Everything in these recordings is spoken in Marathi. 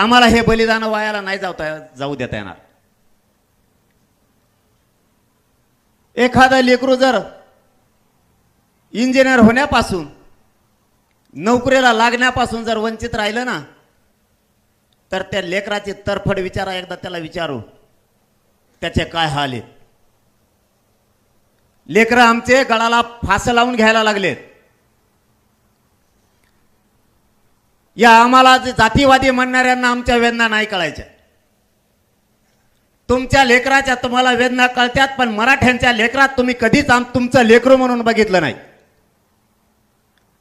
आम्हाला हे बलिदान वायाला नाही जावता जाऊ देता येणार. एखादा लेकरू जर इंजिनियर होण्यापासून नोकरीला लागण्यापासून जर वंचित राहिलं ना तर त्या लेकराची तरफड विचारा एकदा त्याला विचारू त्याचे काय हाल आहेत. लेकरं आमचे गळाला फास लावून घ्यायला लागलेत. या आम्हाला जातीवादी म्हणणाऱ्यांना आमच्या वेदना नाही कळायच्या. तुमच्या लेकराच्या तुम्हाला वेदना कळत्यात पण मराठ्यांच्या लेकरात तुम्ही कधीच आम तुमचं लेकरू म्हणून बघितलं नाही.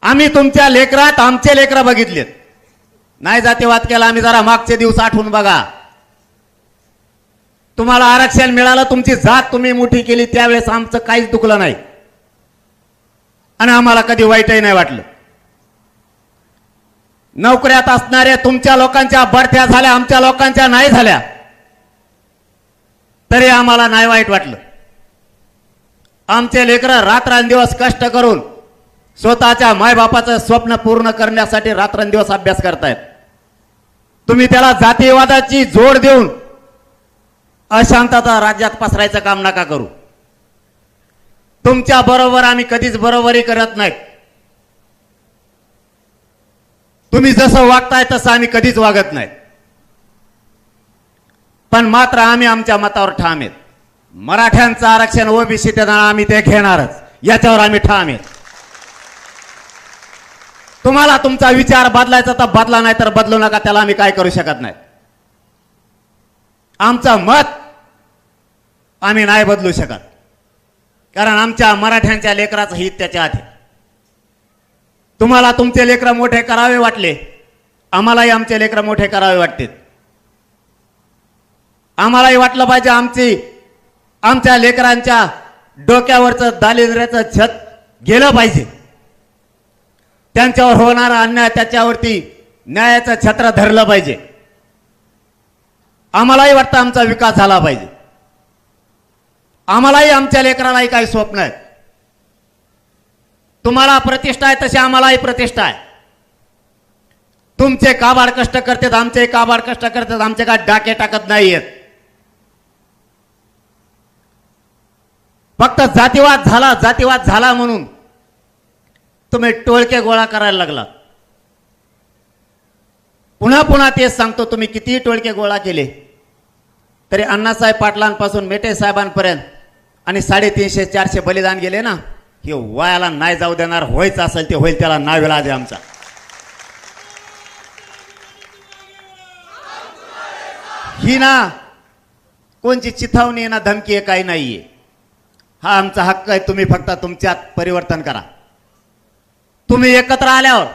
आम्ही तुमच्या लेकरात आमचे लेकरं बघितलेत. नाही जातीवाद केला आम्ही जरा मागचे दिवस आठवून बघा. तुम्हाला आरक्षण मिळालं तुमची जात तुम्ही मोठी केली त्यावेळेस आमचं काहीच दुखलं नाही. आणि आम्हाला कधी वाईटही नाही वाटलं. नोकऱ्यात असणाऱ्या तुमच्या लोकांच्या बढत्या झाल्या आमच्या लोकांच्या नाही झाल्या. तरी आम्हाला नाही वाईट वाटलं. आमचे लेकरं रात्रंदिवस कष्ट करून स्वतःच्या मायबापाचं स्वप्न पूर्ण करण्यासाठी रात्रंदिवस अभ्यास करतायत. तुम्ही त्याला जातीवादाची जोड देऊन अशांतता राज्यात पसरायचं काम नका करू. तुमच्या बरोबर आम्ही कधीच बरोबरी करत नाही तुम्ही जसं वागताय तसं आम्ही कधीच वागत नाही. पण मात्र आम्ही आमच्या मतावर ठाम आहेत. मराठ्यांचं आरक्षण ओबीसी त्यांना आम्ही ते घेणारच. याच्यावर आम्ही ठाम आहेत. तुम्हाला तुमचा विचार बदलायचा तर बदला नाही तर बदलू नका त्याला आम्ही काय करू शकत नाही. आमचं मत आम्ही नाही बदलू शकत. कारण आमच्या मराठ्यांच्या लेकराचं हित त्याच्या आधी. तुम्हाला तुमचे लेकरं मोठे करावे वाटले. आम्हालाही आमचे लेकरं मोठे करावे वाटते आम्हालाही वाटलं पाहिजे आमची आमच्या लेकरांच्या डोक्यावरचं दारिद्र्याचं छत गेलं पाहिजे. त्यांच्यावर होणारा अन्याय त्याच्यावरती न्यायाचं छत्र धरलं पाहिजे. आम्हालाही वाटतं आमचा विकास झाला पाहिजे. आम्हालाही आमच्या लेकरालाही काही स्वप्न आहेत. तुम्हाला प्रतिष्ठा आहे तशी आम्हालाही प्रतिष्ठा आहे. तुमचे काबाड कष्ट करतात आमचे काबाड कष्ट करतात आमचे काय डाके टाकत नाहीयेत. फक्त जातीवाद झाला जातीवाद झाला म्हणून तुम्ही टोळके गोळा करायला लागला. पुन्हा पुन्हा तेच सांगतो तुम्ही कितीही टोळके गोळा केले तरी अण्णासाहेब पाटलांपासून मेटे साहेबांपर्यंत आणि साडेतीनशे चारशे बलिदान गेले ना? हे वयाला नाही जाऊ देणार व्हायचं असेल ते होईल त्याला नावेला आधी आमचा. ही ना कोणची चिथावणी ना धमकी आहे काही नाही आहे हा आमचा हक्क आहे तुम्ही फक्त तुमच्यात परिवर्तन करा. तुम्ही एकत्र आल्यावर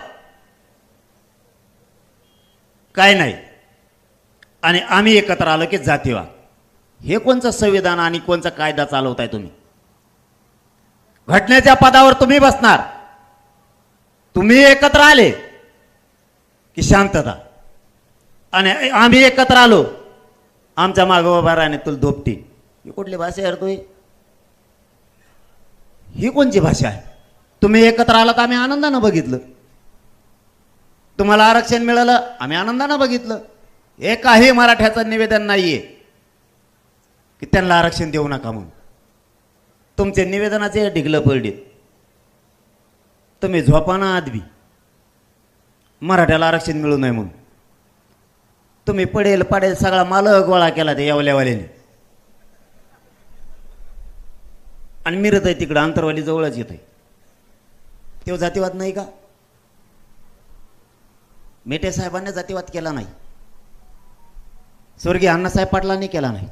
काय नाही. आणि आम्ही एकत्र आलो की जातीवा हे कोणचं संविधान आणि कोणचा कायदा चालवताय तुम्ही? घटनेच्या पदावर तुम्ही बसणार. तुम्ही एकत्र आले की शांतता. आणि आम्ही एकत्र आलो आमच्या मागोबा उभा राहणे तुला धोपटी. ही कुठली भाषा आहे तुम्ही? ही कोणची भाषा आहे? तुम्ही एकत्र आलात आम्ही आनंदानं बघितलं. तुम्हाला आरक्षण मिळालं आम्ही आनंदानं बघितलं. एकाही मराठ्याचं निवेदन नाहीये की त्यांना आरक्षण देऊ नका म्हणून. तुमचे निवेदनाचे ढिगलं पडलीत तुम्ही झोपाना आदबी मराठ्याला आरक्षण मिळू नये म्हणून. तुम्ही पडेल पडेल सगळा माल गोळा केला ते यावल्यावाल्याने. आणि मिरत आहे तिकडं अंतरवाली जवळच येत आहे तो जातीवाद नाही का? मेटे साहेबांनी जातीवाद केला नाही. स्वर्गीय अण्णासाहेब पाटलांनी केला नाही.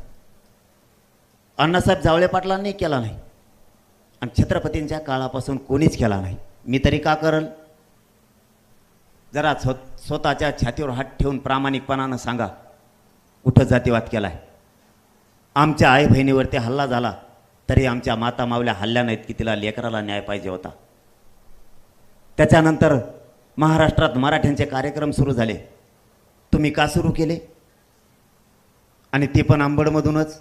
अण्णासाहेब जावळे पाटलांनी केला नाही. आणि छत्रपतींच्या काळापासून कोणीच केला नाही. मी तरी का करल? जरा स्व स्वतःच्या छातीवर हात ठेवून प्रामाणिकपणानं सांगा कुठं जातीवाद केला आहे आमच्या आई बहिणीवरती हल्ला झाला तरी आमच्या माता मावल्या हल्ल्या नाहीत की तिला लेकराला न्याय पाहिजे होता. त्याच्यानंतर महाराष्ट्रात मराठ्यांचे कार्यक्रम सुरू झाले. तुम्ही का सुरू केले? आणि ते पण आंबडमधूनच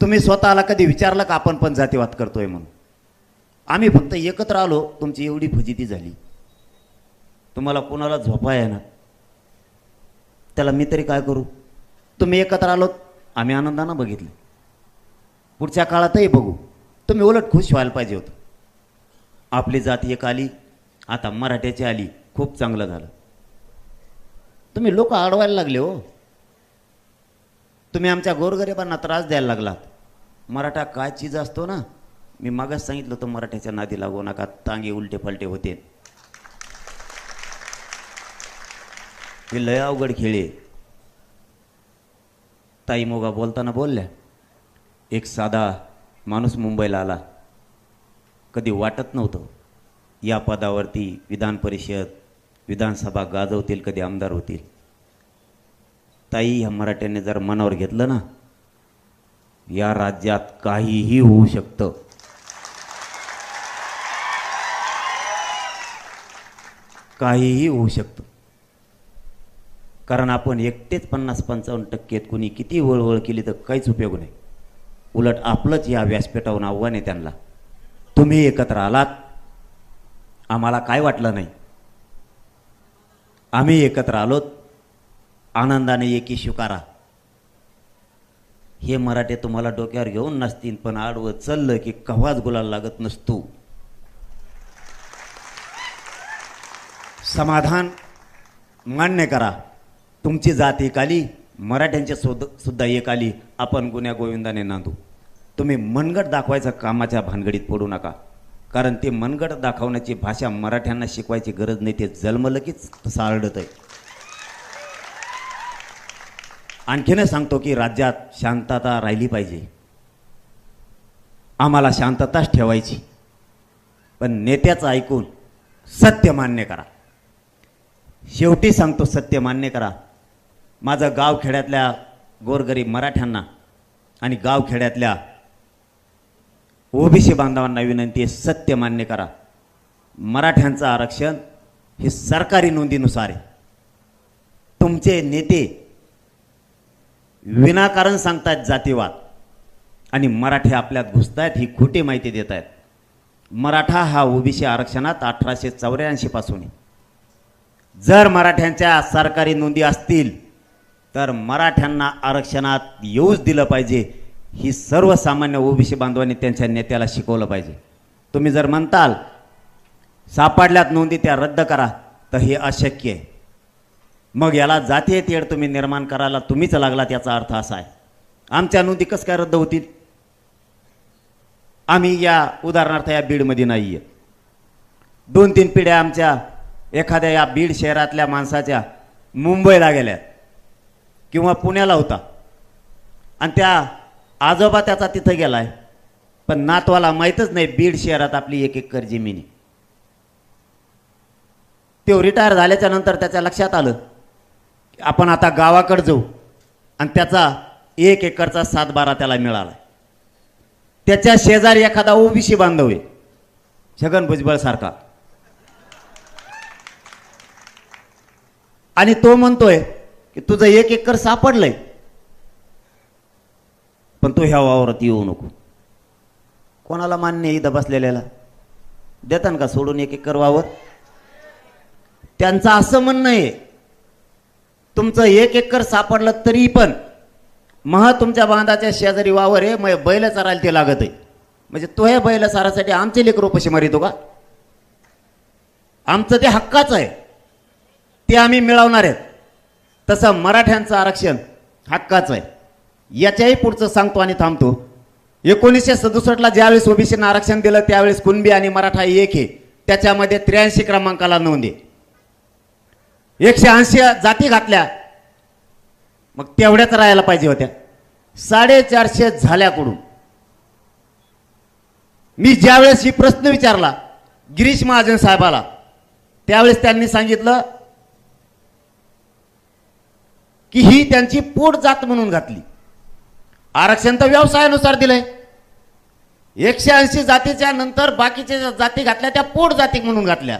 तुम्ही स्वतःला कधी विचारलं का आपण पण जातीवाद करतोय म्हणून? आम्ही फक्त एकत्र आलो तुमची एवढी फजिती झाली. तुम्हाला कोणाला झोपा येणार? त्याला मी तरी काय करू? तुम्ही एकत्र आलोत आम्ही आनंदानं बघितले. पुढच्या काळातही बघू. तुम्ही उलट खुश व्हायला पाहिजे होतं. आपली जात एक आली आता मराठ्याची आली खूप चांगलं झालं. तुम्ही लोक अडवायला लागले हो. तुम्ही आमच्या गोरगरिबांना त्रास द्यायला लागलात. मराठा काय चीज असतो ना? मी मागच सांगितलं होतं मराठ्याच्या नादी लागू नका तांगे उलटे पलटे होते. हे लय अवघड खेळे ताई मोगा बोलताना बोलल्या एक साधा माणूस मुंबईला आला. कधी वाटत नव्हतं. या पदावरती विधान परिषद विधानसभा गाजवतील कधी आमदार होतील. ताई ह्या मराठ्याने जर मनावर घेतलं ना या राज्यात काहीही होऊ शकतं. काहीही होऊ शकतं. कारण आपण एकटेच पन्नास पंचावन्न टक्के आहेत. कुणी किती वळवळ केली तर काहीच उपयोग नाही. उलट आपलंच या व्यासपीठावरून आव्हान आहे त्यांना. तुम्ही एकत्र आलात आम्हाला काय वाटलं नाही? आम्ही एकत्र आलोत आनंदाने एकी स्वीकारा. हे मराठे तुम्हाला डोक्यावर घेऊन नसतील पण आडवं चाललं की कव्हाच गुलाल लागत नसतो. समाधान मान्य करा. तुमची जात एक आली मराठ्यांच्या सुद्ध सुद्धा एक आली. आपण गुन्ह्या गोविंदाने नांदू. तुम्ही मनगट दाखवायचं कामाच्या भानगडीत पडू नका. कारण ते मनगट दाखवण्याची भाषा मराठ्यांना शिकवायची गरज नाही ते जन्मलकीच सारडत आहे. आणखीनच सांगतो की राज्यात शांतता राहिली पाहिजे. आम्हाला शांतताच ठेवायची. पण नेत्याचं ऐकून सत्य मान्य करा. शेवटी सांगतो सत्य मान्य करा. माझं गावखेड्यातल्या गोरगरीब मराठ्यांना आणि गावखेड्यातल्या ओबीसी बांधवांना विनंती आहे सत्य मान्य करा. मराठ्यांचं आरक्षण हे सरकारी नोंदीनुसार आहे. तुमचे नेते विनाकारण सांगतायत जातीवाद. आणि मराठे आपल्यात घुसतायत ही खोटी माहिती देत आहेत मराठा हा ओबीसी आरक्षणात अठराशे चौऱ्याऐंशी पासून आहे. जर मराठ्यांच्या सरकारी नोंदी असतील तर मराठ्यांना आरक्षणात येऊच दिलं पाहिजे. ही सर्वसामान्य ओबीसी बांधवांनी त्यांच्या नेत्याला शिकवलं पाहिजे. तुम्ही जर म्हणताल सापडल्यात नोंदी त्या रद्द करा तर हे अशक्य आहे. मग याला जातीय तेढ तुम्ही निर्माण करायला तुम्हीच लागला त्याचा अर्थ असा आहे. आमच्या नोंदी कसं काय रद्द होतील? आम्ही या उदाहरणार्थ या बीडमध्ये नाही आहे दोन तीन पिढ्या आमच्या एखाद्या या बीड शहरातल्या माणसाच्या मुंबईला गेल्या किंवा पुण्याला होता. आणि त्या आजोबा त्याचा तिथं गेलाय. पण नातवाला माहीतच नाही बीड शहरात आपली एक एकर जमिनी आहे. तो रिटायर झाल्याच्यानंतर त्याच्या लक्षात आलं. आपण आता गावाकडे जाऊ आणि त्याचा एक एकरचा सात बारा त्याला मिळाला त्याच्या शेजारी एखादा ओबीसी बांधव आहे छगन भुजबळ सारखा. आणि तो म्हणतोय की तुझं एक एकर सापडलंय पण तो ह्या वावरात येऊ नको. कोणाला मान्य इथं बसलेल्याला? देतान का सोडून एक एकर वावर? त्यांचं असं म्हणणं आहे तुमचं एक एकर सापडलं तरी पण महा तुमच्या बांधाच्या शेजारी वावर आहे मग बैल चरायला ते लागत आहे. म्हणजे तो हे बैल चारासाठी आमचे लेकर उपशी मारितो का आमचं ते हक्काचं आहे. ते आम्ही मिळवणार आहेत. तसं मराठ्यांचं आरक्षण हक्काचं आहे. याच्याही पुढचं सांगतो आणि थांबतो. एकोणीसशे सदुसष्टला ज्यावेळेस ओबीसीनं आरक्षण दिलं त्यावेळेस कुणबी आणि मराठा एक आहे. त्याच्यामध्ये त्र्याऐंशी क्रमांकाला नोंद आहे. एकशे ऐंशी जाती घातल्या. मग तेवढ्याच राहायला पाहिजे होत्या. साडेचारशे झाल्याकडून. मी ज्यावेळेस ही प्रश्न विचारला गिरीश महाजन साहेबाला त्यावेळेस त्यांनी सांगितलं की ही त्यांची पोट जात म्हणून घातली. आरक्षण तर व्यवसायानुसार दिलंय. एकशे ऐंशी जातीच्या नंतर बाकीच्या ज्या जाती घातल्या त्या पोट जाती म्हणून घातल्या.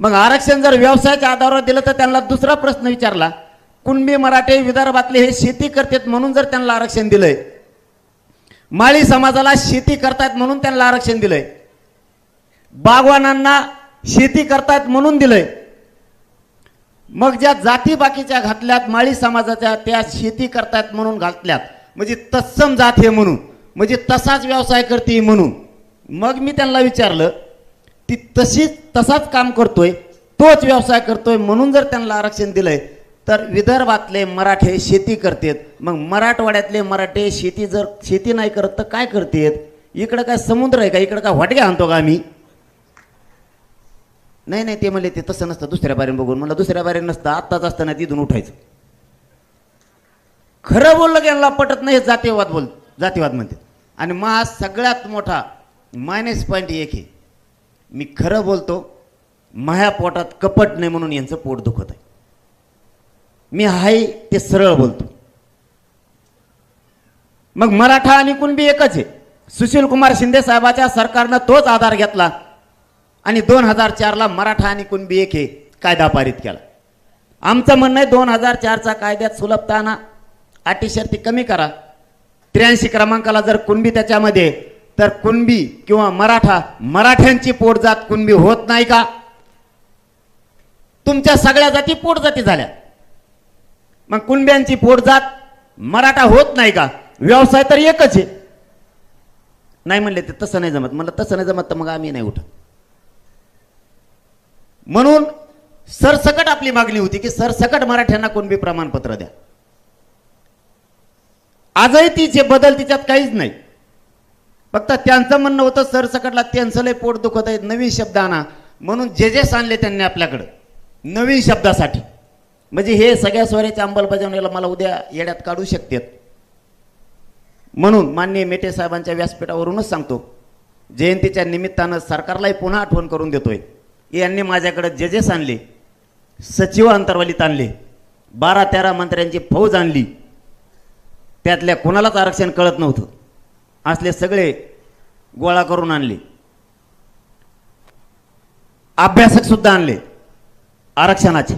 मग आरक्षण जर व्यवसायाच्या आधारावर दिलं तर त्यांना दुसरा प्रश्न विचारला कुणबी मराठे विदर्भातले हे शेती करतात म्हणून जर त्यांना आरक्षण दिलंय? माळी समाजाला शेती करतायत म्हणून त्यांना आरक्षण दिलंय. बागवानांना शेती करतायत म्हणून दिलंय. मग ज्या जाती बाकीच्या घातल्यात माळी समाजाच्या त्या शेती करतायत म्हणून घातल्यात म्हणजे तत्सम जात हे म्हणून म्हणजे तसाच व्यवसाय करते म्हणून. मग मी त्यांना विचारलं ती तशीच तसाच काम करतोय तोच व्यवसाय करतोय म्हणून जर त्यांना आरक्षण दिलंय तर विदर्भातले मराठे शेती करतात. मग मराठवाड्यातले मराठे शेती जर शेती नाही करत तर काय करतात? इकडं काय समुद्र आहे का? इकडं काय वाटगे आणतो का आम्ही? नाही नाही ते म्हणले ते तसं नसतं. दुसऱ्या बारीन बघून मला दुसऱ्या बारीन नसतं. आत्ताच असताना तिथून उठायचं. खरं बोललं की यांना पटत नाही हे जातीयवाद बोल जातीवाद म्हणते. आणि मा सगळ्यात मोठा मायनस पॉईंट एक आहे. मी खरं बोलतो माह्या पोटात कपट नाही म्हणून यांचं पोट दुखत आहे. मी हाय ते सरळ बोलतो. मग मराठा आणि कुणबी एकच आहे. सुशील कुमार शिंदे साहेबाच्या सरकारनं तोच आधार घेतला आणि दोन हजार चारला मराठा आणि कुणबी एक हे कायदा पारित केला. आमचं म्हणणं आहे दोन हजार चारचा कायद्यात सुलभता आणा अटी शर्ती कमी करा. त्र्याऐंशी क्रमांकाला जर कुणबी त्याच्यामध्ये तर कुणबी किंवा मराठा मराठ्यांची पोटजात कुणबी होत नाही का? तुमच्या सगळ्या जाती पोटजाती झाल्या. मग कुणब्यांची पोटजात मराठा होत नाही का? व्यवसाय तर एकच आहे. नाही म्हणले ते तसं नाही जमत. म्हणलं तसं नाही जमत तर मग आम्ही नाही उठत. म्हणून सरसकट आपली मागणी होती की सरसकट मराठ्यांना कुणबी प्रमाणपत्र द्या. आजही ती जे बदल तिच्यात काहीच नाही. फक्त त्यांचं म्हणणं होतं सरसकटला त्यांचं लय पोट दुखत आहे नवीन शब्द आणा. म्हणून जे जे सांगले त्यांनी आपल्याकडं नवीन शब्दासाठी. म्हणजे हे सगळ्या स्वराच्या अंमलबजावणीला मला उद्या येड्यात काढू शकतात. म्हणून माननीय मेटे साहेबांच्या व्यासपीठावरूनच सांगतो जयंतीच्या निमित्तानं सरकारलाही पुन्हा आठवण करून देतोय. यांनी माझ्याकडे जे जे आणले सचिव अंतर्वालीत आणले बारा तेरा मंत्र्यांची फौज आणली त्यातल्या कोणालाच आरक्षण कळत नव्हतं. असले सगळे गोळा करून आणले. अभ्यासक सुद्धा आणले. आरक्षणाचे.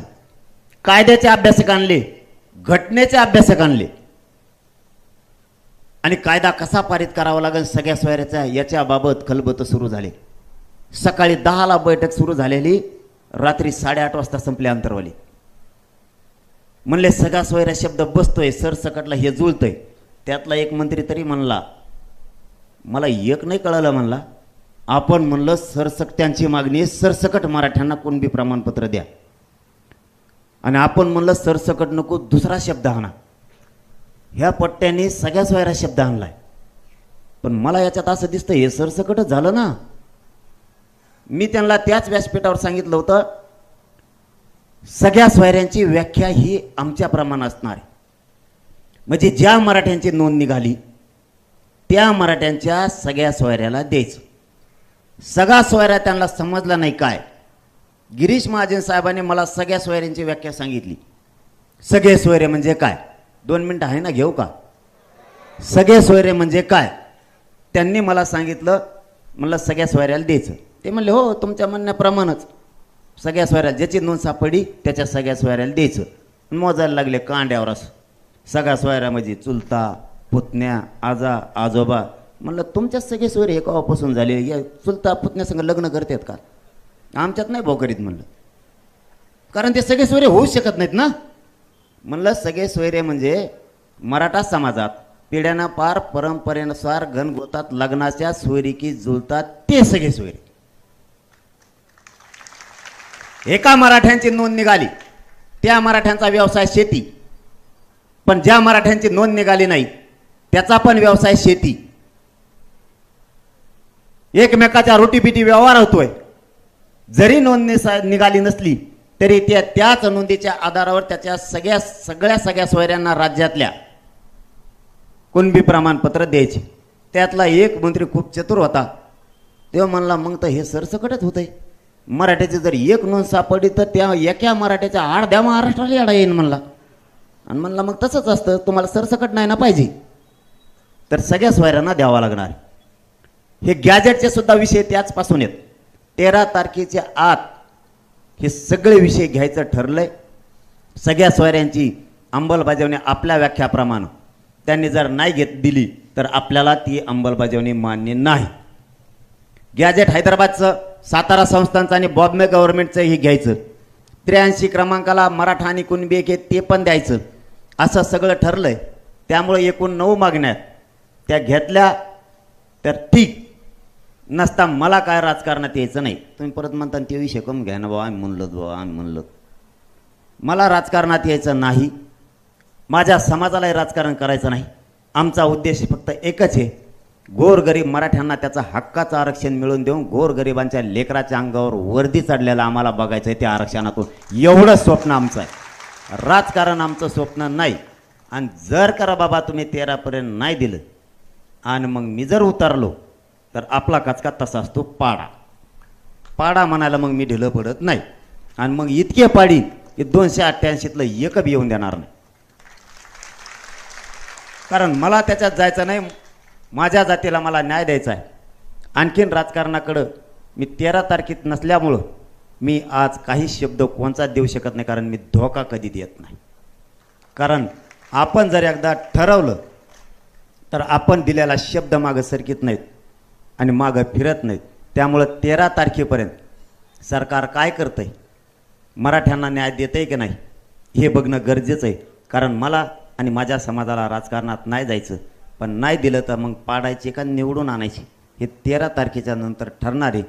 कायद्याचे अभ्यासक आणले. घटनेचे अभ्यासक आणले. आणि कायदा कसा पारित करावा लागेल सगळ्या सोयऱ्याचा याच्याबाबत खलबत सुरू झाले. सकाळी दहाला बैठक सुरू झालेली. रात्री साडेआठ वाजता संपली अंतरवाली म्हणले सगळा सोयरा शब्द बसतोय सरसकटला हे जुळतंय. त्यातला एक मंत्री तरी म्हणला मला एक नाही कळलं म्हणला. आपण म्हणलं सरसकट्यांची मागणी सरसकट मराठ्यांना कुणबी प्रमाणपत्र द्या. आणि आपण म्हणलं सरसकट नको दुसरा शब्द आणा. ह्या पट्ट्याने सगळ्या सोयरा शब्द आणलाय. पण मला याच्यात असं दिसतं हे सरसकटच झालं ना. मी त्यांना त्याच व्यासपीठावर सांगितलं होतं सगळ्या सोयऱ्यांची व्याख्या ही आमच्या प्रमाण असणार आहे. म्हणजे ज्या मराठ्यांची नोंद निघाली त्या मराठ्यांच्या सगळ्या सोयऱ्याला द्यायचं. सगळा सोयऱ्या त्यांना समजला नाही काय. गिरीश महाजन साहेबांनी मला सगळ्या सोयऱ्यांची व्याख्या सांगितली. सगळे सोयरे म्हणजे काय? दोन मिनटं आहे ना घेऊ का? सगळे सोयरे म्हणजे काय? त्यांनी मला सांगितलं म्हणलं सगळ्या सोयऱ्याला द्यायचं. ते म्हणले हो तुमच्या म्हणण्याप्रमाणेच. सगळ्या सोयऱ्याला ज्याची नोंद सापडली त्याच्या सगळ्या सोयऱ्याला द्यायचं. मोजायला लागले कांड्यावर असं. सगळ्या सोयऱ्यामध्ये चुलता पुतण्या आजा आजोबा म्हणलं तुमच्याच सगळे सोयरे हे केव्हापासून झाले. या चुलता पुतण्यासंग लग्न करतात का? आमच्यात नाही भाऊ करीत म्हणलं. कारण ते सगळे सोयरे होऊ शकत नाहीत ना? म्हणलं सगळे सोयरे म्हणजे मराठा समाजात पिढ्यानं पार परंपरेनुसार घनगोतात लग्नाच्या सोयरीकी जुळतात ते सगळे सोयरे. एका मराठ्यांची नोंद निघाली. त्या मराठ्यांचा व्यवसाय शेती. पण ज्या मराठ्यांची नोंद निघाली नाही त्याचा पण व्यवसाय शेती. एकमेकाच्या रोटीपिटी व्यवहार होतोय. जरी नोंदणी निघाली नसली तरी त्या त्याच नोंदीच्या आधारावर त्याच्या सगळ्या सगळ्या सगळ्या सोयऱ्यांना राज्यातल्या कुणबी प्रमाणपत्र द्यायचे. त्यातला एक मंत्री खूप चतुर होता. तेव्हा म्हणला मग तर हे सरसकटच होतंय. मराठ्याची जर एक नोंद सापडली तर त्या एका मराठ्याच्या अर्ध्या महाराष्ट्राला येडा येईन म्हणला. आणि म्हणला मग तसंच असतं. तुम्हाला सरसकट नाही ना पाहिजे. तर सगळ्या सोयऱ्यांना द्यावा लागणार. हे गॅजेटचे सुद्धा विषय त्याचपासून आहेत. तेरा तारखेच्या आत हे सगळे विषय घ्यायचं ठरलंय. सगळ्या सोयऱ्यांची अंमलबजावणी आपल्या व्याख्याप्रमाणे. त्यांनी जर नाही घेत दिली तर आपल्याला ती अंमलबजावणी मान्य नाही. गॅजेट हैदराबादचं सातारा संस्थांचं आणि बॉम्बे गव्हर्नमेंटचं हे घ्यायचं. त्र्याऐंशी क्रमांकाला मराठा आणि कुणबी एक ते पण द्यायचं. असं सगळं ठरलंय. त्यामुळे एकूण नऊ मागण्यात त्या घेतल्या तर ठीक. नसता मला काय राजकारणात यायचं नाही. तुम्ही परत म्हणता ते विषय कम घ्या ना बाबा आम्ही म्हणलो बाबा आम्ही म्हणलो मला राजकारणात यायचं नाही. माझ्या समाजालाही राजकारण करायचं नाही. आमचा उद्देश फक्त एकच आहे. गोरगरीब मराठ्यांना त्याचा हक्काचं आरक्षण मिळवून देऊन गोरगरिबांच्या लेकराच्या अंगावर वर्दी चढलेलं आम्हाला बघायचं आहे त्या आरक्षणातून. एवढं स्वप्न आमचं आहे. राजकारण आमचं स्वप्न नाही. आणि जर करा बाबा तुम्ही तेरापर्यंत नाही दिलं आणि मग मी जर उतरलो तर आपला कचका तसा असतो पाडा. पाडा म्हणायला मग मी ढिलं पडत नाही. आणि मग इतके पाडी की दोनशे अठ्ठ्याऐंशीतलं एक बी येऊन देणार नाही. कारण मला त्याच्यात जायचं नाही माझ्या जातीला मला न्याय द्यायचा आहे. आणखीन राजकारणाकडं मी तेरा तारखेत नसल्यामुळं मी आज काही शब्द कोणचा देऊ शकत नाही कारण मी धोका कधी देत नाही. कारण आपण जर एकदा ठरवलं तर आपण दिलेला शब्द मागं सरकीत नाहीत आणि मागं फिरत नाहीत. त्यामुळं तेरा तारखेपर्यंत सरकार काय करतंय? मराठ्यांना न्याय देतंय की नाही? हे बघणं गरजेचं आहे. कारण मला आणि माझ्या समाजाला राजकारणात नाही जायचं. पण नाही दिलं तर मग पाडायचे का निवडून आणायचे? हे तेरा तारखेच्या नंतर ठरणार आहे.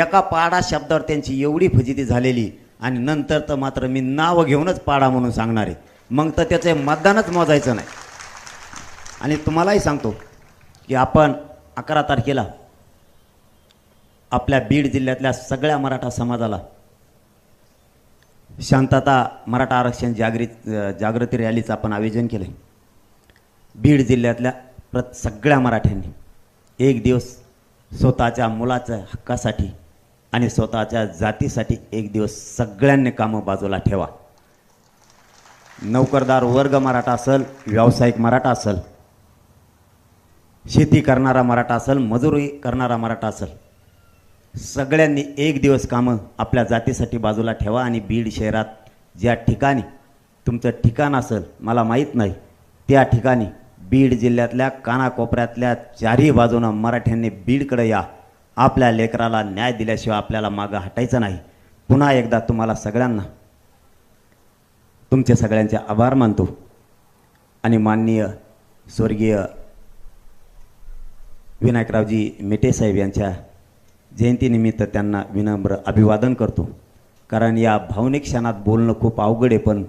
एका पाडा शब्दावर त्यांची एवढी फजिती झालेली आणि नंतर तर मात्र मी नाव घेऊनच पाडा म्हणून सांगणार आहे. मग तर त्याचं मतदानच मोजायचं नाही. आणि तुम्हालाही सांगतो की आपण अकरा तारखेला आपल्या बीड जिल्ह्यातल्या सगळ्या मराठा समाजाला शांतता मराठा आरक्षण जागृत जागृती रॅलीचं आपण आयोजन केलं बीड जिल्ह्यातल्या प्रत सगळ्या मराठ्यांनी एक दिवस स्वतःच्या मुलाच्या हक्कासाठी आणि स्वतःच्या जातीसाठी एक दिवस सगळ्यांनी कामं बाजूला ठेवा. नोकरदार वर्ग मराठा असेल व्यावसायिक मराठा असेल शेती करणारा मराठा असेल मजुरी करणारा मराठा असेल सगळ्यांनी एक दिवस कामं आपल्या जातीसाठी बाजूला ठेवा आणि बीड शहरात ज्या ठिकाणी तुमचं ठिकाण असेल मला माहीत नाही त्या ठिकाणी बीड जिल्ह्यातल्या कानाकोपऱ्यातल्या चारही बाजूनं मराठ्यांनी बीडकडे या. आपल्या लेकराला न्याय दिल्याशिवाय आपल्याला मागं हटायचं नाही. पुन्हा एकदा तुम्हाला सगळ्यांना तुमचे सगळ्यांचे आभार मानतो. आणि माननीय स्वर्गीय विनायकरावजी मेटे साहेब यांच्या जयंतीनिमित्त त्यांना विनम्र अभिवादन करतो. कारण या भावनिक क्षणात बोलणं खूप अवघड आहे पण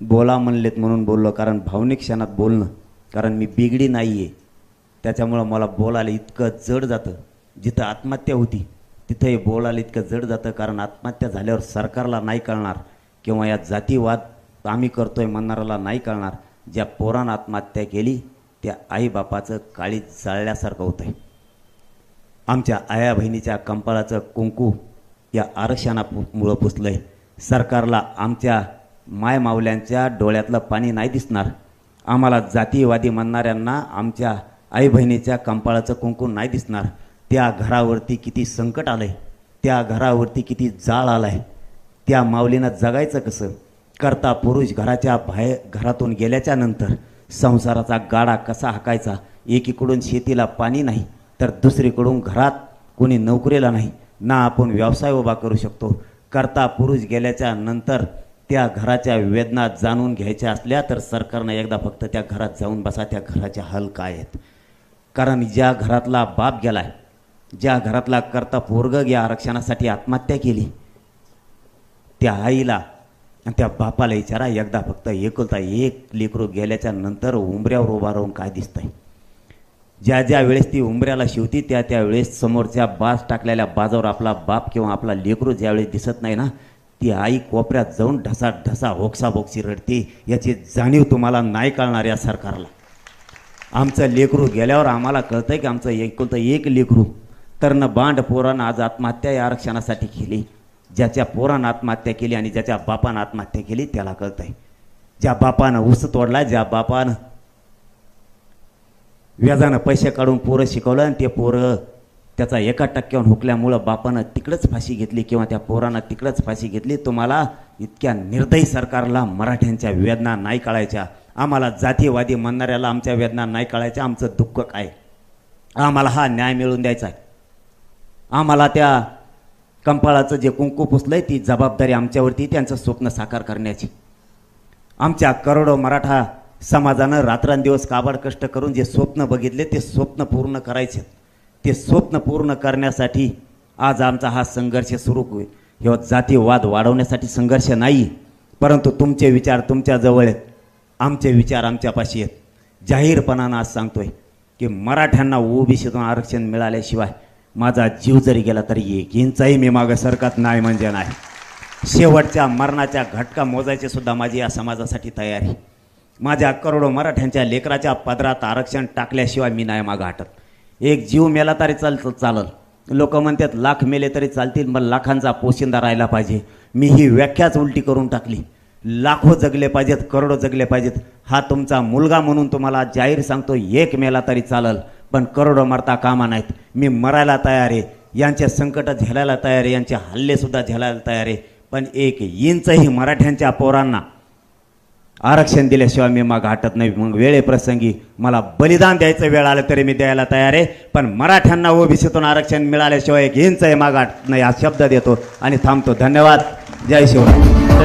बोला म्हणलेत म्हणून बोललो कारण भावनिक क्षणात बोलणं कारण मी बिगडी नाही आहे त्याच्यामुळं मला बोलायला इतकं जड जातं. जिथं आत्महत्या होती तिथंही बोलायला इतकं जड जातं कारण आत्महत्या झाल्यावर सरकारला नाही कळणार किंवा या जातीवाद आम्ही करतोय म्हणणाऱ्याला नाही कळणार. ज्या पोरानं आत्महत्या केली त्या आईबापाचं काळी जाळल्यासारखं होतं आहे आमच्या आया बहिणीच्या कंपाळाचं कुंकू या आरक्षणामुळं पुसलं आहे सरकारला आमच्या मायमावल्यांच्या डोळ्यातलं पाणी नाही दिसणार. आम्हाला जातीयवादी म्हणणाऱ्यांना आमच्या आई बहिणीच्या कंपाळाचं कुंकू नाही दिसणार. त्या घरावरती किती संकट आलं आहे त्या घरावरती किती जाळ आला आहे त्या माऊलीनं जगायचं कसं? करता पुरुष घराच्या बाहेर घरातून गेल्याच्यानंतर संसाराचा गाडा कसा हाकायचा? एकीकडून शेतीला पाणी नाही तर दुसरीकडून घरात कोणी नोकरीला नाही. ना आपण व्यवसाय उभा करू शकतो. करता पुरुष गेल्याच्यानंतर त्या घराच्या वेदना जाणून घ्यायच्या असल्या तर सरकारनं एकदा फक्त त्या घरात जाऊन बसा त्या घराचे हल काय आहेत? कारण ज्या घरातला बाप गेलाय ज्या घरातला करता पोरग या आरक्षणासाठी आत्महत्या केली त्या आईला आणि त्या बापाला विचारा एकदा फक्त एकुलता एक लेकरू गेल्याच्यानंतर उंबऱ्यावर उभा राहून काय दिसतंय? ज्या ज्या वेळेस ती उंबऱ्याला शिवती त्या त्यावेळेस समोरच्या बाज टाकलेल्या बाजावर आपला बाप किंवा आपला लेकरू ज्यावेळेस दिसत नाही ना ती आई कोपऱ्यात जाऊन ढसा ढसा होक्साबोक्सी रडते. याची जाणीव तुम्हाला नाही कळणार या सरकारला. आमचं लेकरू गेल्यावर आम्हाला कळतंय की आमचं एकुलतं एक लेकरू तर न बांड पोरानं आज आत्महत्या या आरक्षणासाठी केली. ज्याच्या पोरानं आत्महत्या केली आणि ज्याच्या बापानं आत्महत्या केली त्याला कळत आहे ज्या बापानं ऊस तोडला ज्या बापानं व्याजानं पैसे काढून पोरं शिकवलं आणि ते पोरं त्याचा एका टक्क्यावर हुकल्यामुळं बापानं तिकडंच फाशी घेतली किंवा त्या पोरानं तिकडंच फाशी घेतली तुम्हाला इतक्या निर्दयी सरकारला मराठ्यांच्या वेदना नाही कळायच्या. आम्हाला जातीवादी म्हणणाऱ्याला आमच्या वेदना नाही कळायच्या. आमचं दुःख काय? आम्हाला हा न्याय मिळवून द्यायचा आहे. आम्हाला त्या कंपाळाचं जे कुंकू पुसलंय ती जबाबदारी आमच्यावरती त्यांचं स्वप्न साकार करण्याची. आमच्या करोडो मराठा समाजानं रात्रंदिवस काबाड कष्ट करून जे स्वप्न बघितले ते स्वप्न पूर्ण करायचे. ते स्वप्न पूर्ण करण्यासाठी आज आमचा हा संघर्ष सुरू होईल. किंवा जातीवाद वाढवण्यासाठी संघर्ष नाही परंतु तुमचे विचार तुमच्याजवळ आहेत. आमचे विचार आमच्यापाशी आहेत. जाहीरपणानं आज सांगतोय की मराठ्यांना ओबीसीतून आरक्षण मिळाल्याशिवाय माझा जीव जरी गेला तरी एक इंचाही मी मागं सरकत नाही म्हणजे नाही. शेवटच्या मरणाच्या घटका मोजायची सुद्धा माझी या समाजासाठी तयारी. माझ्या करोडो मराठ्यांच्या लेकराच्या पदरात आरक्षण टाकल्याशिवाय मी नाही मागं हटत. एक जीव मेला तरी चाल चालल. लोक म्हणतात लाख मेले तरी चालतील मग लाखांचा पोशिंदा राहिला पाहिजे. मी ही व्याख्याच उलटी करून टाकली. लाखो जगले पाहिजेत करोडो जगले पाहिजेत. हा तुमचा मुलगा म्हणून तुम्हाला जाहीर सांगतो एक मेला तरी चालल. पण करोडो मरता कामा नाहीत. मी मरायला तयार आहे. यांचे संकट झेलायला तयार आहे. यांचे हल्लेसुद्धा झेलायला तयार आहे. पण एक इंचही मराठ्यांच्या पोरांना आरक्षण दिल्याशिवाय मी मग हटत नाही. मग वेळेप्रसंगी मला बलिदान द्यायचं वेळ आलं तरी मी द्यायला तयार आहे. पण मराठ्यांना ओबीसीतून आरक्षण मिळाल्याशिवाय एक इंच माग हटत नाही. हा शब्द देतो आणि थांबतो. धन्यवाद. जय शिवराय.